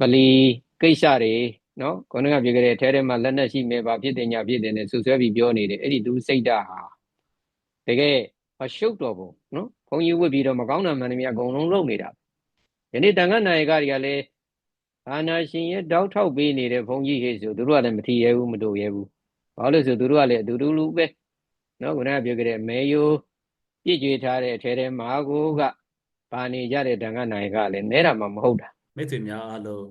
ပလီကိစ္စတွေနော်ခေါင်းကပြောခဲ့တဲ့အထဲထဲမှာလက်နက်ရှိမယ်ဗာဖြစ်တယ်ညာဖြစ်တယ်နဲ့ဆူဆွဲပြီးပြောနေတယ်အဲ့ဒီသူစိတ်ဓာတ်ဟာတကယ်မရှုပ်တော့ဘူးနော်ဘုန်းကြီးဝတ်ပြီးတော့မကောင်းတာမှန်တယ်မြတ်အကုန်လုံးလုပ်နေတာယနေ့တန်ခါနိုင်ကတွေကလည်းအာနာရှင်ရဲ့တောက်ထောက်ပေးနေတဲ့ဘုန်းကြီးဟေ့ဆိုသူတို့ကလည်းမထီရဲဘူးမတို့ရဲဘူးဘာလို့လဲဆိုသူတို့ကလည်းအတူတူလူပဲနော်ခုနကပြောခဲ့တဲ့မဲယိုပြည့်ကြွေထားတဲ့အထဲထဲမှာကိုကပါနေကြတဲ့တန်ခါနိုင်ကလည်းနဲတာမှမဟုတ်တာ မိတ်ဆွေများအားလုံး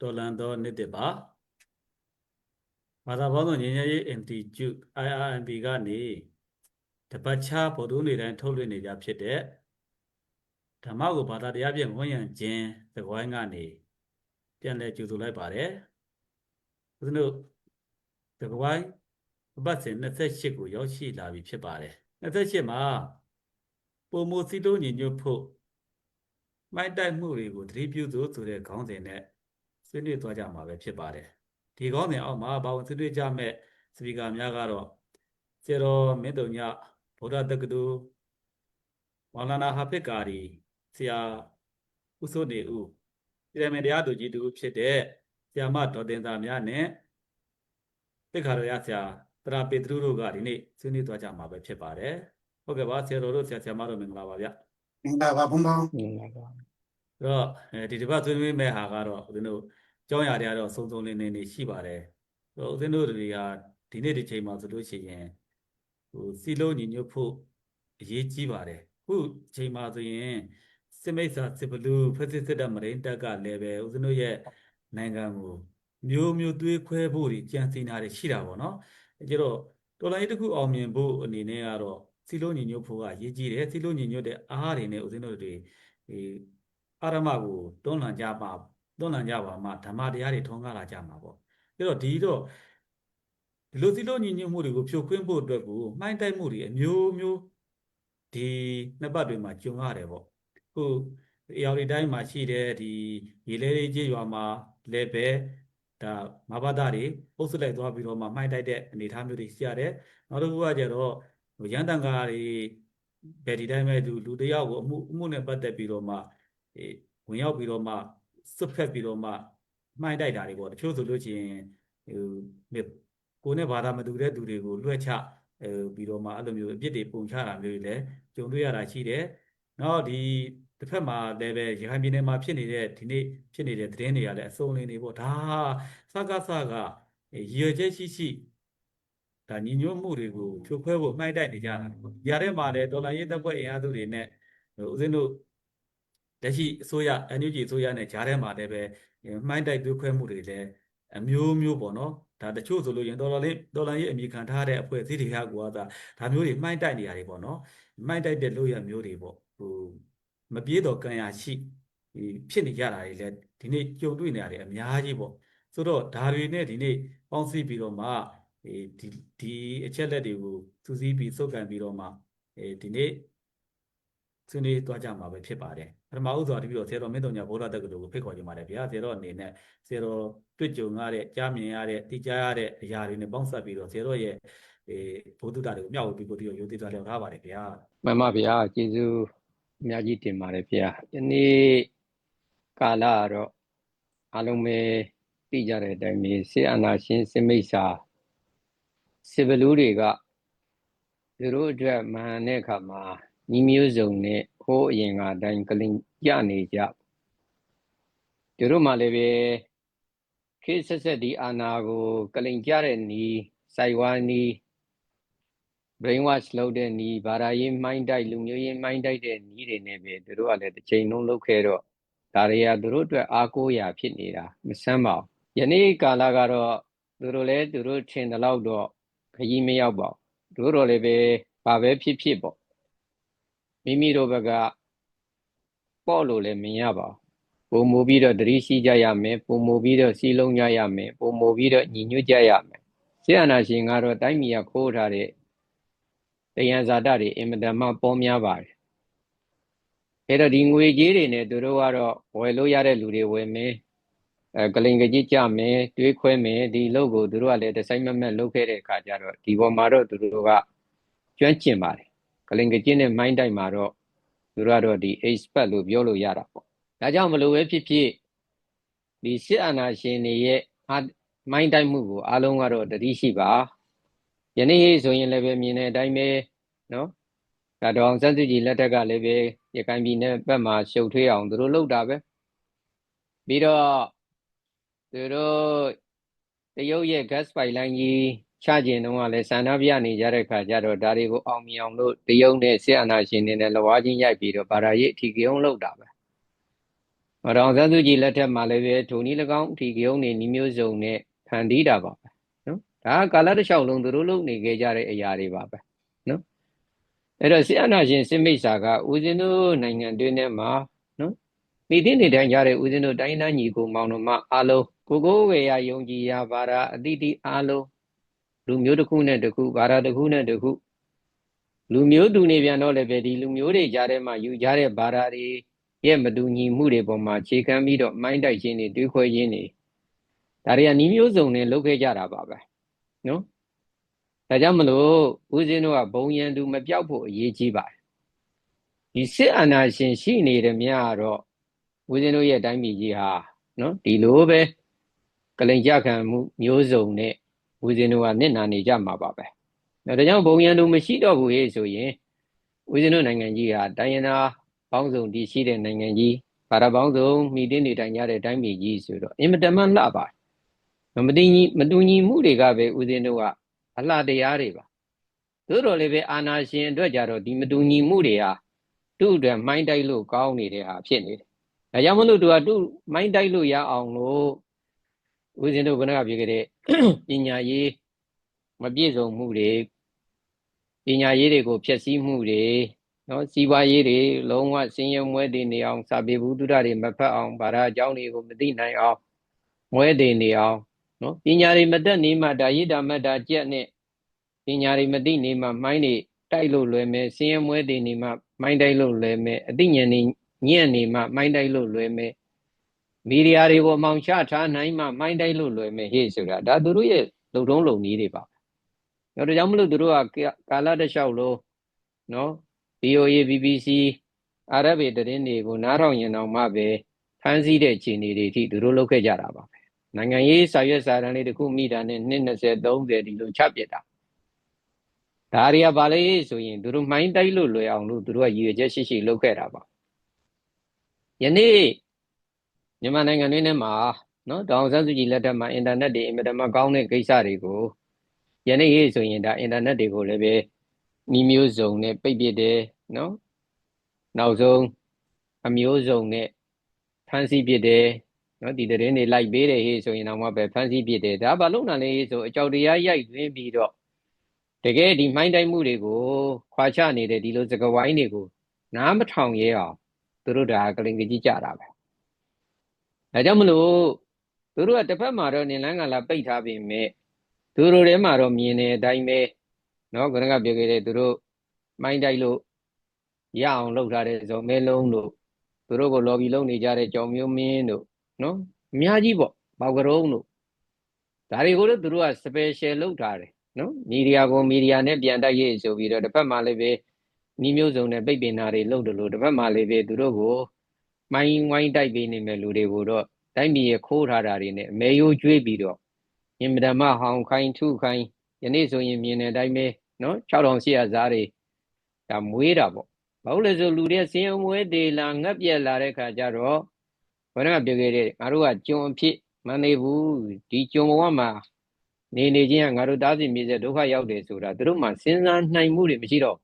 တော်လန်သောနေ့တစ်ပါဘာသာပေါင်းစုံညီညာရေး Institute IRMB ကနေတပတ်ချဗုဒ္ဓနေ့တိုင်းထုတ်လွှင့်နေကြဖြစ်တဲ့ဓမ္မကိုဘာသာတရားဖြင့်ဝန်ရံခြင်းသကွိုင်းကနေပြန်လည်ကြိုဆိုလိုက်ပါတယ်ဦးဇင်းတို့သကွိုင်းအပတ်စဉ်28ကိုရောက်ရှိလာပြီဖြစ်ပါတယ်28မှာပုံမစီတိုးညီညွတ်ဖို့ မိုက်တိုက်မှုတွေကိုသတိပြုစို့ဆိုတဲ့ခေါင်းစဉ်နဲ့ဆွေးနွေးသွားကြမှာပဲဖြစ်ပါတယ်ဒီခေါင်းစဉ်အောက်မှာဘာဝင်ဆွေးနွေးကြမဲ့စပီကာများကတော့စေတော်မင်းတုံညဗုဒ္ဓတက္ကသိုလ်မောင်လာနာဟာဖစ်ကာရီဆရာဦးစိုးနေဦးပြည်မယ်တရားသူကြီးတူဖြစ်တဲ့ဆရာမဒေါ်တင်သာများနဲ့တိခါရရဆရာတရာပေတရုတို့ကဒီနေ့ဆွေးနွေးသွားကြမှာပဲဖြစ်ပါတယ်ဟုတ်ကဲ့ပါဆရာတော်တို့ဆရာဆရာမတို့မင်္ဂလာပါဗျ မင်္ဂလာပါဘုံဘောင်းဟုတ်ပါပါအဲ့တော့အဲဒီတစ်ပတ်ဆွေးနွေးမဲ့ဟာကတော့ဦးဇင်းတို့ကြောင်းရာတွေကတော့စုံစုံလင်းလင်းနေရှိပါတယ်။ဆိုတော့ဦးဇင်းတို့တွေကဒီနေ့ဒီချိန်မှာဆိုလို့ရှိရင်ဟိုစီလုံးညီညွတ်ဖို့အရေးကြီးပါတယ်။ခုချိန်မှာဆိုရင်စစ်မိတ်ဆာစစ်ဘလူးဖက်စစ်စစ်တပ်မရိန်းတပ်ကလည်းပဲဦးဇင်းတို့ရဲ့နိုင်ငံကိုမျိုးမျိုးသွေးခွဲဖို့ကြီးကြံစည်နာတွေရှိတာပေါ့နော်။အဲကြတော့တော်လိုင်းတစ်ခုအောင်မြင်ဖို့အနေနဲ့ကတော့ စီလုံးညီညွတ်ဖို့ကအရေးကြီးတယ်။စီလုံးညီညွတ်တဲ့အားတွေနဲ့ဦးဇင်းတို့တွေဒီအာရမကိုတွန်းလှန်ကြပါတွန်းလှန်ကြပါမှဓမ္မတရားတွေထုံးကားလာကြမှာပေါ့အဲ့တော့ဒီတော့ဒီလိုစီလို့ညီညွတ်မှုတွေကိုဖြိုခွင်းဖို့အတွက်ကိုမှိုင်းတိုက်မှုတွေအမျိုးမျိုးဒီနှစ်ပတ်တွေမှာကြုံရတယ်ပေါ့ခုအေယော်ဒီတိုင်းမှာရှိတဲ့ဒီရေလဲလေးကြီးရွာမှာလည်းပဲဒါမဘာသာတွေအုပ်စုလိုက်သွားပြီးတော့မှမှိုင်းတိုက်တဲ့အနေအထားမျိုးတွေရှိရတယ်နောက်တစ်ခုကကျတော့ဟို ရန်တန်ကားတွေဘယ်ဒီတိုင်းပဲသူလူတစ်ယောက်ကိုအမှုအမှုနဲ့ပတ်သက်ပြီးတော့မှအေးဝင်ရောက်ပြီးတော့မှစွတ်ဖက်ပြီးတော့မှမှိုင်းတိုက်တာတွေပေါ့တချို့ဆိုလို့ရှိရင်ဟိုမြေကိုယ်နဲ့ဘာသာမတူတဲ့သူတွေကိုလွှဲချအဲပြီးတော့မှအဲ့လိုမျိုးအပြစ်တွေပုံချတာမျိုးတွေလည်းကြုံတွေ့ရတာရှိတယ်။နောက်ဒီတစ်ဖက်မှာလည်းပဲရခိုင်ပြည်နယ်မှာဖြစ်နေတဲ့ဒီနေ့ဖြစ်နေတဲ့သတင်းတွေကလည်းအစုံလင်နေပေါ့ဒါစကားစကားရည်ရွယ်ချက်ရှိရှိ ဒါညီညွတ်မှုတွေကိုဖြိုခွဲဖို့မှိုင်းတိုက်နေကြတာပေါ့။ຢာထဲမှာလည်းဒေါ်လာရေးတပ်ဖွဲ့အင်အားစုတွေနဲ့ဟိုဦးဇင်းတို့လက်ရှိအစိုးရ NUG အစိုးရနဲ့ဂျားထဲမှာလည်းပဲမှိုင်းတိုက်သွေးခွဲမှုတွေလည်းအမျိုးမျိုးပေါ့နော်ဒါတချို့ဆိုလို့ရင်ဒေါ်လာလေးဒေါ်လာရေးအမိခံထားတဲ့အဖွဲ့အစည်းတွေကကွာဒါဒါမျိုးတွေမှိုင်းတိုက်နေရတယ်ပေါ့နော်မှိုင်းတိုက်တဲ့လို့ရမျိုးတွေပေါ့ဟိုမပြေးတော့ကံရရှိဒီဖြစ်နေကြတာတွေလည်းဒီနေ့ကြုံတွေ့နေရတယ်အများကြီးပေါ့ဆိုတော့ဒါတွေနဲ့ဒီနေ့ပေါင်းစည်းပြီးတော့မှ ဒီဒီအချက်လက်တွေကိုစူးစီးပြီးစုပ်ကန်ပြီးတော့မှအဲဒီနေ့ဆွေးနွေးသွားကြမှာပဲဖြစ်ပါတယ်ပထမဦးစွာတပြီးတော့ဆရာတော်မင်းတော်ညာဘုရားတက္ကသိုလ်ကိုဖိတ်ခေါ်ကြပါတယ်ဗျာဆရာတော်အနေနဲ့ဆရာတော်တွေ့ကြုံရတဲ့ကြားမြင်ရတဲ့သိကြားရတဲ့အရာတွေနဲ့ပေါင်းစပ်ပြီးတော့ဆရာတော်ရဲ့အဲဘုဒ္ဓတာတွေကိုမျှဝေပြီးကိုတည်းကရိုသေသွားလျောက်ထားပါတယ်ဗျာမှန်ပါဗျာကျေးဇူးအများကြီးတင်ပါတယ်ဗျာဒီနေ့ကာလကတော့အားလုံးပဲသိကြတဲ့အတိုင်းပဲစေအာနာရှင်စမိတ်စာ စေဘလူးတွေကသူတို့အတွက်မဟန်တဲ့အခါမှာညီမျိုးစုံနဲ့ဟိုးအရင်ကအတိုင်းကလင်ကြနေကြသူတို့မှလည်းပဲခေတ်ဆက်ဆက်ဒီအာနာကို ကလင်ကြတဲ့နီးစိုက်ဝါနီး brain wash လုပ်တဲ့နီးဘာသာရေးမှိုင်းတိုက်လူမျိုးရေးမှိုင်းတိုက်တဲ့နီးတွေနဲ့ပဲသူတို့ကလည်းတစ်ချိန်လုံးလုပ်ခဲ့တော့ဒါတွေကသူတို့အတွက်အားကိုးရာဖြစ်နေတာမဆမ်းပါဘူးယနေ့ကာလကတော့သူတို့လည်းသူတို့ထင်တဲ့လောက်တော့ ခကြီးမရောက်ပါဘူးတို့တော့လည်းပဲဘာပဲဖြစ်ဖြစ်ပေါ့မိမိတို့ဘက်ကပေါ့လို့လည်းမရပါဘူးပုံမူပြီးတော့တတိရှိကြရမယ်ပုံမူပြီးတော့စီလုံးကြရမယ်ပုံမူပြီးတော့ညီညွတ်ကြရမယ်ဆရာနာရှင်ကတော့တိုင်းပြည်ကခိုးထားတဲ့တရားဇာတတွေအင်မတန်မှပေါများပါတယ်အဲ့တော့ဒီငွေကြေးတွေနဲ့သူတို့ကတော့ဝယ်လို့ရတဲ့လူတွေဝယ်မယ် အဲကလင်ကကြီးကြမယ်တွေးခွဲမယ်ဒီလုပ်ကိုသူတို့ကလည်းတစ်ဆိုင်မမက်လုပ်ခဲ့တဲ့အခါကျတော့ဒီပေါ်မှာတော့သူတို့ကကျွမ်းကျင်ပါတယ်ကလင်ကကြီးနဲ့မိုင်းတိုက်မှာတော့သူတို့ကတော့ဒီ expert လို့ပြောလို့ရတာပေါ့ဒါကြောင့်မလို့ပဲဖြစ်ဖြစ်ဒီစစ်အာဏာရှင်တွေရဲ့အာမိုင်းတိုက်မှုကိုအားလုံးကတော့တတိရှိပါယနေ့ဆိုရင်လည်းပဲမြင်တဲ့အတိုင်းပဲနော်ဒါတော်အောင်စန်းစုကြည်လက်ထက်ကလည်းပဲရခိုင်ပြည်နယ်ဘက်မှာရှုပ်ထွေးအောင်သူတို့လုပ်တာပဲပြီးတော့ သူတို့တရုတ်ရဲ့ gas pipeline ကြီးချကျင်တော့ကလည်းစန္ဒပြနေကြတဲ့ခါကျတော့ဒါတွေကိုအောင်မြင်အောင်လို့တရုတ်နဲ့စစ်အာဏာရှင်တွေနဲ့လဝါချင်းရိုက်ပြီးတော့ဗာရာရေးအထီးကုံလုပ်တာပဲ။တော်အောင်စန်းစုကြည်လက်ထက်မှာလည်းပဲဒုံနီ၎င်းအထီးကုံနေနှီးမျိုးစုံနဲ့ဖန်တီးတာပါပဲနော်။ဒါကကာလတစ်လျှောက်လုံးသူတို့လုပ်နေခဲ့ကြတဲ့အရာတွေပါပဲနော်။အဲ့တော့စစ်အာဏာရှင်စစ်မိတ်ဆာကဦးဇင်းတို့နိုင်ငံတွင်းထဲမှာနော်မိသည့်နေတိုင်းကြတဲ့ဦးဇင်းတို့တိုင်းသားညီကိုမောင်တို့မှအားလုံး ကိုကိုဝေရယုံကြည်ရပါရာအတိတိအားလုံးလူမျိုးတစ်ခုနဲ့တစ်ခုဘာသာတစ်ခုနဲ့တစ်ခုလူမျိုးတူနေပြန်တော့လည်းပဲဒီလူမျိုးတွေကြားထဲမှာယူကြတဲ့ဘာသာတွေရဲ့မတူညီမှုတွေပေါ်မှာခြေခံပြီးတော့မိုင်းတိုက်ခြင်းတွေတွေးခွဲခြင်းတွေဒါတွေကနှီးမျိုးစုံနဲ့လုပ်ခဲ့ကြတာပါပဲနော်ဒါကြောင့်မလို့ဦးဇင်းတို့ကဘုံရန်သူမပြောက်ဖို့အရေးကြီးပါတယ်ဒီစစ်အာဏာရှင်ရှိနေတဲ့မြတ်ကတော့ဦးဇင်းတို့ရဲ့တိုင်းပြည်ကြီးဟာနော်ဒီလိုပဲ ကလိန်ကြခံမှုမျိုးစုံနဲ့ဦးဇင်းတို့ကနစ်နာနေကြမှာပါပဲ။ဒါကြောင့်ဘုံရန်သူမရှိတော့ဘူးဟေ့ဆိုရင်ဦးဇင်းတို့နိုင်ငံကြီးဟာတိုင်းရင်းသားပေါင်းစုံတည်ရှိတဲ့နိုင်ငံကြီးဘာသာပေါင်းစုံမိတင်းနေတိုင်ကြတဲ့တိုင်းပြည်ကြီးဆိုတော့အင်မတန်မှလှပါတယ်။မတည်ညီမတူညီမှုတွေကပဲဦးဇင်းတို့ကအလှတရားတွေပါ။သို့တော်လည်းပဲအာနာရှင်အတွက်ကြတော့ဒီမတူညီမှုတွေဟာသူ့အတွက်မိုင်းတိုက်လို့ကောင်းနေတဲ့ဟာဖြစ်နေတယ်။ဒါကြောင့်မလို့သူကသူ့မိုင်းတိုက်လို့ရအောင်လို့ ဦးဇင်းတို့ကနကပြောခဲ့တဲ့ပညာရေးမပြည့်စုံမှုတွေပညာရေးတွေကိုဖျက်ဆီးမှုတွေနော်စီးပွားရေးတွေလုံးဝဆင်းရဲမွဲတည်နေအောင်စာပေဘုဒ္ဓတွေမဖတ်အောင်ဗာရာအကြောင်းတွေကိုမသိနိုင်အောင်မွဲတည်နေအောင်နော်ပညာတွေမတက်နေမှဒါရိတာမတ်တာကြက်နဲ့ပညာတွေမသိနေမှမိုင်းတွေတိုက်လို့လွယ်မယ်ဆင်းရဲမွဲတည်နေမှမိုင်းတိုက်လို့လွယ်မယ်အသိဉာဏ်တွေညံ့နေမှမိုင်းတိုက်လို့လွယ်မယ် မီဒီယာတွေကိုမောင်ချထားနိုင်မှမိုင်းတိုက်လို့လွယ်မယ်ဟေ့ဆိုတာဒါသူတို့ရဲ့လုံတုံးလုံနည်းတွေပါ။ဒါကြောင့်မလို့သူတို့ကကာလတစ်လျှောက်လုံးနော် BOA BBC အာရဗေသတင်းတွေကိုနားထောင်ရင်တော့မှပဲဖမ်းဆီးတဲ့ခြေနေတွေအထိသူတို့လုပ်ခဲ့ကြတာပါပဲ။နိုင်ငံရေးစာရွက်စာတမ်းလေးတစ်ခုမိတာနဲ့နှစ်20 30ဒီလိုချပြစ်တာ။ဒါတွေကဘာလဲဆိုရင်သူတို့မှိုင်းတိုက်လို့လွယ်အောင်လို့သူတို့ကရည်ရွယ်ချက်ရှိရှိလုပ်ခဲ့တာပါ။ယနေ့ မြန်မာနိုင်ငံတွင်းထဲမှာနော်ဒေါအောင်ဆန်းစုကြည်လက်ထက်မှာအင်တာနက်တွေအင်မတန်မှကောင်းတဲ့ကိစ္စတွေကိုယနေ့ရေးဆိုရင်ဒါအင်တာနက်တွေကိုလည်းပဲဤမျိုးစုံနဲ့ပိတ်ပစ်တယ်နော်နောက်ဆုံးအမျိုးစုံနဲ့ဖမ်းဆီးပစ်တယ်နော်ဒီတရင်တွေလိုက်ပေးတယ်ဟေးဆိုရင်တော့မှပဲဖမ်းဆီးပစ်တယ်ဒါဘာလို့နာလဲဆိုအကြောက်တရားရိုက်သွင်းပြီးတော့တကယ်ဒီမိုင်းတိုင်းမှုတွေကိုခွာချနေတဲ့ဒီလိုစကဝိုင်းတွေကိုနားမထောင်ရဲအောင်သူတို့ဒါကလင်ကြီးကြတာပဲ ဒါကြောင့်မလို့သူတို့ကတစ်ဖက်မှာတော့နင်လန်းကလာပိတ်ထားပြီမဲ့သူတို့ထဲမှာတော့မြင်တဲ့အတိုင်းပဲနော်ခဏကပြောခဲ့တဲ့သူတို့မိုင်းတိုက်လို့ရအောင်လုပ်ထားတဲ့ဇော်မဲလုံးတို့သူတို့ကိုလော်ဘီလုပ်နေကြတဲ့ကြောင်မျိုးမင်းတို့နော်အများကြီးပေါ့ပေါကရုံးတို့ဒါတွေကိုလည်းသူတို့က special လုပ်ထားတယ်နော်မီဒီယာကိုမီဒီယာနဲ့ပြန်တိုက်ရေးဆိုပြီးတော့တစ်ဖက်မှာလည်းပဲနီးမျိုးစုံနဲ့ပိတ်ပင်တာတွေလုပ်တယ်လို့တစ်ဖက်မှာလည်းပဲသူတို့ကို မိုင်းဝိုင်းတိုက်ပေးနေမဲ့လူတွေကိုတော့တိုင်းပြည်ရခိုးထားတာတွေနဲ့အမဲရိုးကျွေးပြီးတော့အင်မတန်မှဟောင်ခိုင်းထုခိုင်းယနေ့ဆိုရင်မြင်တဲ့အတိုင်းပဲနော်6800ဇားတွေဒါမွေးတာပေါ့ဘာလို့လဲဆိုလူတွေဆင်းရဲမွေးသေးလာငတ်ပြက်လာတဲ့ခါကျတော့ဘယ်တော့ပြောခဲ့တဲ့ငါတို့ကကြုံအဖြစ်မနေဘူးဒီကြုံဘဝမှာနေနေချင်းကငါတို့တားစီမြေစေဒုက္ခရောက်တယ်ဆိုတာသူတို့မှစဉ်းစားနိုင်မှုတွေမရှိတော့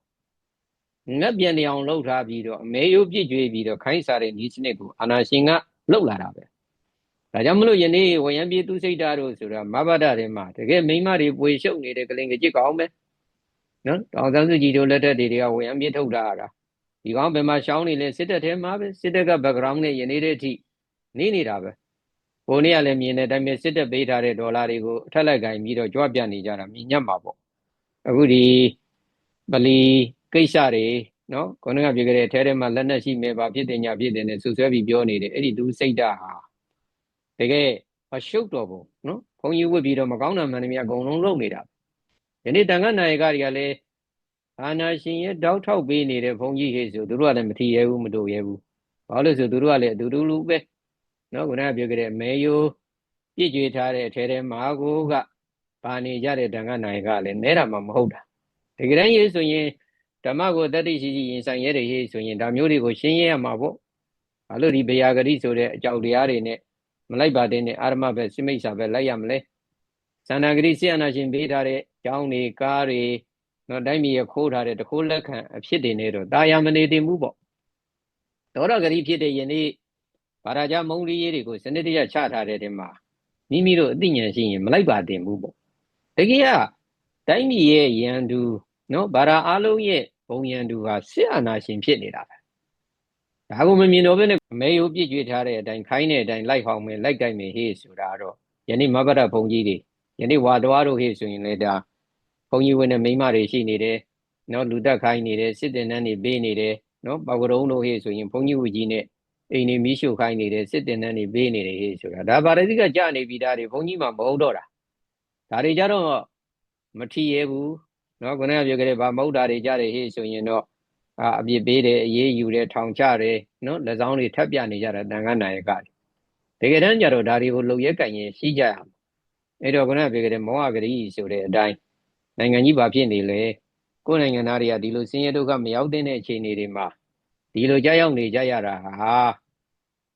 ငတ်ပြန်နေအောင်လှုပ်ထားပြီးတော့အမဲရိုးပြစ်ကြွေးပြီးတော့ခိုင်းစားတဲ့ဤစနစ်ကိုအာနာရှင်ကလှုပ်လာတာပဲဒါကြောင့်မလို့ယနေ့ဝယံပြေသူစိတ်ဓာတ်တို့ဆိုတာမဘဒတွေမှာတကယ်မိမတွေပွေရှုပ်နေတဲ့ကလင်ကကြစ်ကောင်းပဲနော်တောင်သန်းစုကြည်တို့လက်ထက်တွေကဝယံပြေထုတ်တာရတာဒီကောင်ဘယ်မှာရှောင်းနေလဲစစ်တပ်ထဲမှာပဲစစ်တပ်က background နဲ့ယနေ့တည်းအထိနေနေတာပဲဘိုးနေ့ကလည်းမြင်တဲ့အတိုင်းပဲစစ်တပ်ပေးထားတဲ့ဒေါ်လာတွေကိုအထက်လိုက်ကင်ပြီးတော့ကြွပြနေကြတာမြင်ညတ်မှာပေါ့အခုဒီပလီ ကိစ္စတွေနော်ခေါင်းကပြောခဲ့တဲ့အထဲထဲမှာလက်နက်ရှိမယ်ပါဖြစ်တင်ညာဖြစ်တင်နဲ့ဆူဆွဲပြီးပြောနေတယ်အဲ့ဒီသူစိတ်ဓာတ်ဟာတကယ်မရှုပ်တော့ဘူးနော်ဘုံကြီးဝတ်ပြီးတော့မကောင်းတာမှန်တယ်မြအကုန်လုံးလုပ်နေတာယနေ့တန်ခါနိုင်ကတွေကလည်းအာနာရှင်ရဲ့တောက်ထောက်ပေးနေတဲ့ဘုံကြီးဟေ့ဆိုသူတို့ကလည်းမထီရဲဘူးမတို့ရဲဘူးဘာလို့လဲဆိုသူတို့ကလည်းအတူတူလူပဲနော်ခုနကပြောခဲ့တဲ့မဲယိုးပြည့်ကြွေထားတဲ့အထဲထဲမှာကိုကပါနေကြတဲ့တန်ခါနိုင်ကလည်းနဲတာမှမဟုတ်တာတကယ်တမ်းရေးဆိုရင် ဓမ္မကိုတတ္တိရှိရှိရင်ဆိုင်ရတဲ့ရေးဆိုရင်ဒါမျိုးတွေကိုရှင်းရရမှာပေါ့ဘာလို့ဒီဗျာဂရိဆိုတဲ့အကြောက်တရားတွေနဲ့မလိုက်ပါတဲ့နဲ့အာရမပဲစိမိတ်စာပဲလိုက်ရမလဲသန္တာဂရိဆရာနာရှင်ပေးထားတဲ့ကျောင်းတွေကားတွေနော်တိုင်းပြည်ရခိုးထားတဲ့တခိုးလက်ခံအဖြစ်တွေနဲ့တော့တာယာမနေတင်ဘူးပေါ့ဒေါရဂရိဖြစ်တဲ့ယနေ့ဘာရာကြမုံရီရေးတွေကိုစနစ်တကျချထားတဲ့တဲမှာမိမိတို့အသိဉာဏ်ရှိရင်မလိုက်ပါတင်ဘူးပေါ့တကယ်ကတိုင်းပြည်ရဲ့ရန်သူနော်ဘာရာအားလုံးရဲ့ ဘုံရန်သူဟာစစ်အာဏာရှင်ဖြစ်နေတာပဲဒါကိုမမြင်တော့ဘဲနဲ့မဲယိုးပြည့်ကြွေထားတဲ့အတိုင်းခိုင်းတဲ့အတိုင်းလိုက်ဟောင်းမယ်လိုက်ကြိုက်မယ်ဟေးဆိုတာတော့ယနေ့မဘရဘုံကြီးတွေယနေ့ဝါတော်တို့ဟေးဆိုရင်လေဒါဘုံကြီးဝင်တဲ့မိန်းမတွေရှိနေတယ်နော်လူတက်ခိုင်းနေတယ်စစ်တင်နှန်းတွေပေးနေတယ်နော်ပေါကရုံးတို့ဟေးဆိုရင်ဘုံကြီးဝကြီးနဲ့အိမ်နေမီးရှို့ခိုင်းနေတယ်စစ်တင်နှန်းတွေပေးနေတယ်ဟေးဆိုတာဒါဗာရတိကကြာနေပြီဒါတွေဘုံကြီးမှမဟုတ်တော့တာဒါတွေကြတော့မထီရဲဘူး နော်ခုနကပြောခဲ့တဲ့ဗာမဟုတ်တာတွေကြတယ်ဟေးဆိုရင်တော့အာအပြစ်ပေးတယ်အေးအေးယူတယ်ထောင်ချတယ်နော်လက်ဆောင်တွေထပ်ပြနေကြတာတန်ခါနိုင်ရကတကယ်တမ်းကျတော့ဒါတွေကိုလုံရဲကင်ရင်ရှိကြရမှာအဲ့တော့ခုနကပြောခဲ့တဲ့မောဟဂရီဆိုတဲ့အတိုင်းနိုင်ငံကြီးဘာဖြစ်နေလဲကိုယ်နိုင်ငံသားတွေကဒီလိုဆင်းရဲဒုက္ခမရောက်တဲ့အခြေအနေတွေမှာဒီလိုကြောက်ရောက်နေကြရတာဟာ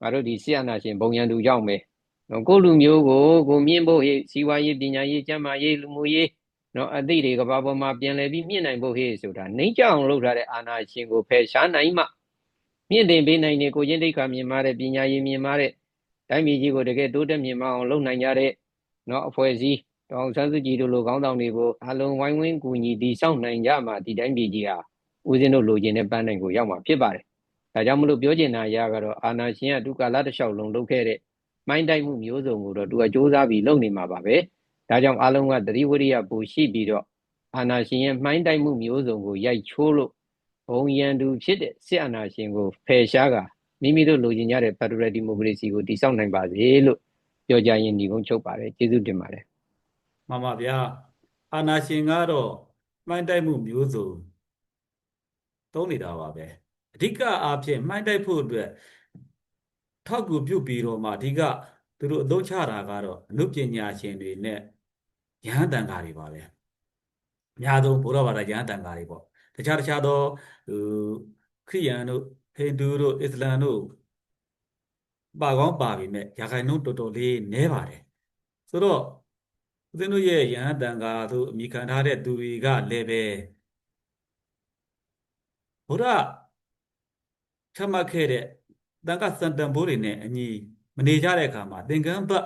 ငါတို့ဒီဆရာနာရှင်ဘုံရန်သူကြောင့်ပဲနော်ကိုယ့်လူမျိုးကိုကိုမြင့်ဖို့ဟေ့စီးပွားရေးပညာရေးကျန်းမာရေးလူမှုရေး နော်အသိတွေကဘာပေါ်မှာပြန်လည်ပြီးမြင့်နိုင်ဖို့ဟေ့ဆိုတာနှိမ့်ကြအောင်လုပ်ထားတဲ့အာဏာရှင်ကိုဖယ်ရှားနိုင်မှမြင့်တင်ပေးနိုင်တဲ့ကိုချင်းဒိဋ္ဌာမြင်မာတဲ့ပညာရေးမြင်မာတဲ့တိုင်းပြည်ကြီးကိုတကယ်တိုးတက်မြင့်မာအောင်လုပ်နိုင်ကြတဲ့နော်အဖွဲ့အစည်းတောင်ဆန်းစုကြည်တို့လိုခေါင်းဆောင်တွေကိုအလုံးဝိုင်းဝန်းကူညီတည်ဆောက်နိုင်ကြမှာဒီတိုင်းပြည်ကြီးဟာဦးဇင်းတို့လိုချင်တဲ့ပန်းတိုင်ကိုရောက်မှာဖြစ်ပါတယ်။ဒါကြောင့်မလို့ပြောချင်တာအရာကတော့အာနာရှင်ကဒုက္ခလာတစ်လျှောက်လုံးလုပ်ခဲ့တဲ့မိုင်းတိုက်မှုမျိုးစုံကိုတော့သူကစ조사ပြီးလုပ်နေမှာပါပဲ။ ဒါကြောင့်အားလုံးကသတိဝိရိယပူရှိပြီးတော့အာနာရှင်ရဲ့မိုင်းတိုက်မှုမျိုးစုံကိုရိုက်ချိုးလို့ဘုံရန်သူဖြစ်တဲ့စစ်အာနာရှင်ကိုဖယ်ရှားကမိမိတို့လိုချင်ကြတဲ့ Federal Democracy ကိုတည်ဆောက်နိုင်ပါစေလို့ပြောကြရင်ညီကုန်းချုပ်ပါတယ်ကျေးဇူးတင်ပါတယ်မှန်ပါဗျာအာနာရှင်ကတော့မှိုင်းတိုက်မှုမျိုးစုံသုံးနေတာပါပဲအဓိကအားဖြင့်မှိုင်းတိုက်ဖို့အတွက်ထောက်ကူပြုပြီးတော့မှအဓိကသူတို့အသုံးချတာကတော့အနုပညာရှင်တွေနဲ့ ယဟန်တန်ဃာတွေပါပဲအများဆုံးဘုရားဘာသာယဟန်တန်ဃာတွေပေါ့တခြားတခြားသောဟိုခရိယန်တို့ဟိန္ဒူတို့အစ္စလာမ်တို့ပါကောင်းပါပြီမဲ့ရာခိုင်နှုန်းတော်တော်လေးနည်းပါတယ်ဆိုတော့ဦးဇင်းတို့ရဲ့ယဟန်တန်ဃာတို့အမိခံထားတဲ့သူတွေကလည်းပဲဘုရားချမှတ်ခဲ့တဲ့တန်ခါစံတန်ဘိုးတွေနဲ့အညီမနေကြတဲ့အခါမှာသင်္ကန်းဘတ်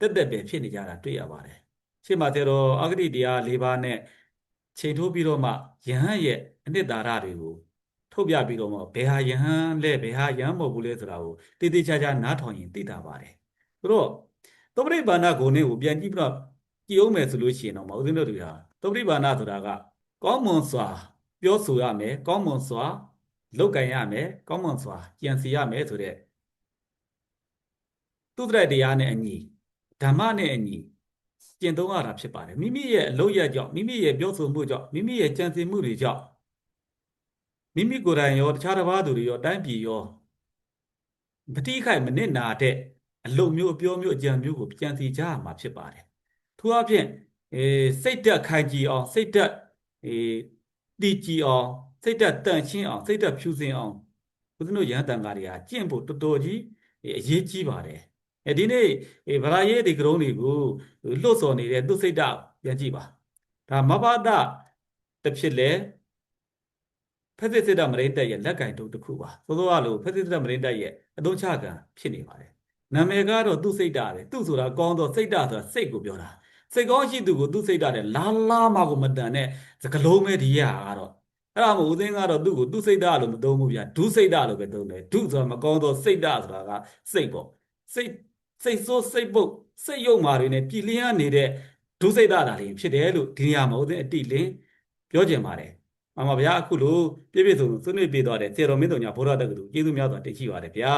တက်တက်ပဲဖြစ်နေကြတာတွေ့ရပါတယ် ရှေ့မှာကျတော့အဂတိတရား၄ပါးနဲ့ချိန်ထိုးပြီးတော့မှယဟန်ရဲ့အနှစ်သာရတွေကိုထုတ်ပြပြီးတော့မှဘယ်ဟာယဟန်လဲဘယ်ဟာယဟန်မဟုတ်ဘူးလဲဆိုတာကိုတည်တည်ချာချာနားထောင်ရင်သိတာပါတယ်ဆိုတော့သောပရိပါဏဂုဏ်နဲ့ကိုပြန်ကြည့်ပြီးတော့ကြည့်အောင်မယ်ဆိုလို့ရှိရင်တော့မဦးဇင်းတို့တွေကသောပရိပါဏဆိုတာကကောင်းမွန်စွာ ပြောဆိုရမယ်ကောင်းမွန်စွာလုပ်ကင်ရမယ်ကောင်းမွန်စွာကြံစီရမယ်ဆိုတဲ့သူတရတရားနဲ့အညီဓမ္မနဲ့အညီ ကျင့်သုံးရတာဖြစ်ပါတယ်မိမိရဲ့အလုပ်ရကြောင့်မိမိရဲ့ပြောဆိုမှုကြောင့်မိမိရဲ့ကြံစည်မှုတွေကြောင့်မိမိကိုယ်တိုင်ရောတခြားတစ်ပါးသူတွေရောတိုင်းပြည်ရောမတိခိုက်မနစ်နာတဲ့အလုပ်မျိုးအပြောမျိုးအကြံမျိုးကိုကြံစီကြရမှာဖြစ်ပါတယ်ထို့အပြင်အဲစိတ်တက်ခိုင်ကြည်အောင်စိတ်တက်အဲတည်ကြည်အောင်စိတ်တက်တန့်ရှင်းအောင်စိတ်တက်ဖြူစင်အောင်ဦးဇင်းတို့ရဟန်းတန်ဃာတွေကကျင့်ဖို့တော်တော်ကြီးအရေးကြီးပါတယ် အဲဒီနေ့ဗလာရေးဒီကရုံးတွေကိုလွတ်စော်နေတဲ့သူစိတ်တက်ပြန်ကြည့်ပါဒါမဘာဒတစ်ဖြစ်လဲဖက်စစ်စစ်တပ်မရိတက်ရဲ့လက်ကင်တုပ်တစ်ခုပါသို့သောအားလို့ဖက်စစ်စစ်တပ်မရိတက်ရဲ့အသုံးချကံဖြစ်နေပါတယ်နာမည်ကတော့သူစိတ်တာပဲသူဆိုတာကောင်းတော့စိတ်တာဆိုတာစိတ်ကိုပြောတာစိတ်ကောင်းရှိသူကိုသူစိတ်တာတဲ့လာလာမှကိုမတန်တဲ့စကလုံးပဲဒီရကတော့အဲ့ဒါမို့ဦးသိန်းကတော့သူ့ကိုသူစိတ်တာလို့မသုံးဘူးဗျာဒုစိတ်တာလို့ပဲသုံးတယ်ဒုဆိုတာမကောင်းတော့စိတ်တာဆိုတာကစိတ်ပေါ့စိတ် စိတ်ဆိုးစိတ်ပုတ်စိတ်ယုံမာတွေနဲ့ပြည်လျားနေတဲ့ဒုစိတ်တာတာတွေဖြစ်တယ်လို့ဒီနေရာမှာဦးသိန်းအတိလင်းပြောကြင်ပါတယ်မှန်ပါဗျာအခုလိုပြည့်ပြည့်စုံစုံဆွေးနွေးပြသွားတဲ့စေတော်မင်းတော်ညာဘုရားတက္ကသိုလ်ကျေးဇူးများစွာတင်ရှိပါတယ်ဗျာ